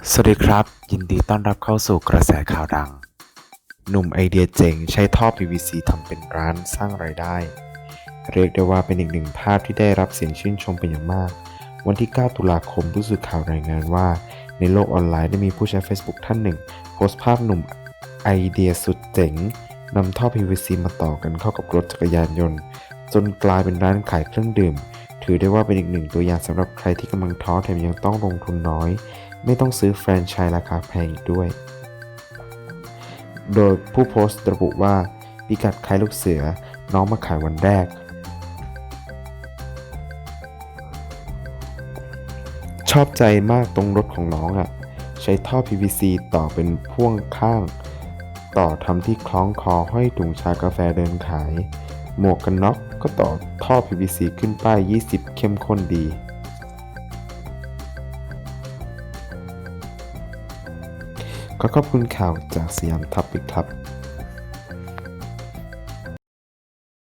สวัสดีครับ ยินดีต้อนรับเข้าสู่กระแสข่าวดัง หนุ่มไอเดียเจ๋งใช้ท่อ PVC ทำเป็นร้านสร้างรายได้ เรียกได้ว่าเป็นอีกหนึ่งภาพที่ได้รับเสียงชื่นชมเป็นอย่างมาก วันที่ 9 ตุลาคมผู้สื่อข่าวรายงานว่า ในโลกออนไลน์ได้มีผู้ใช้ Facebook ท่านหนึ่ง โพสต์ภาพหนุ่มไอเดียสุดเจ๋งนำท่อ PVC มาต่อกันเข้ากับรถจักรยานยนต์ จนกลายเป็นร้านขายเครื่องดื่ม ถือได้ว่าเป็นอีกหนึ่งตัวอย่างสำหรับใครที่กำลังท้อแถมยังต้องลงทุนน้อย ไม่ต้องซื้อแฟรนไชส์ราคาแพงอีกด้วย โดยผู้โพสต์ระบุว่าพิกัดคล้ายลูกเสือน้องมาขายวันแรก ชอบใจมากตรงรถของน้องอะ่ะ ใช้ท่อ PVC ต่อเป็นพ่วงข้าง ต่อทำที่คล้องคอห้อยถุงชากาแฟเดินขาย หมวกกันน็อกก็ต่อท่อ PVC ขึ้นป้าย 20 เข้มข้นดี ขอขอบคุณข่าวจากสยามทับปิกครับ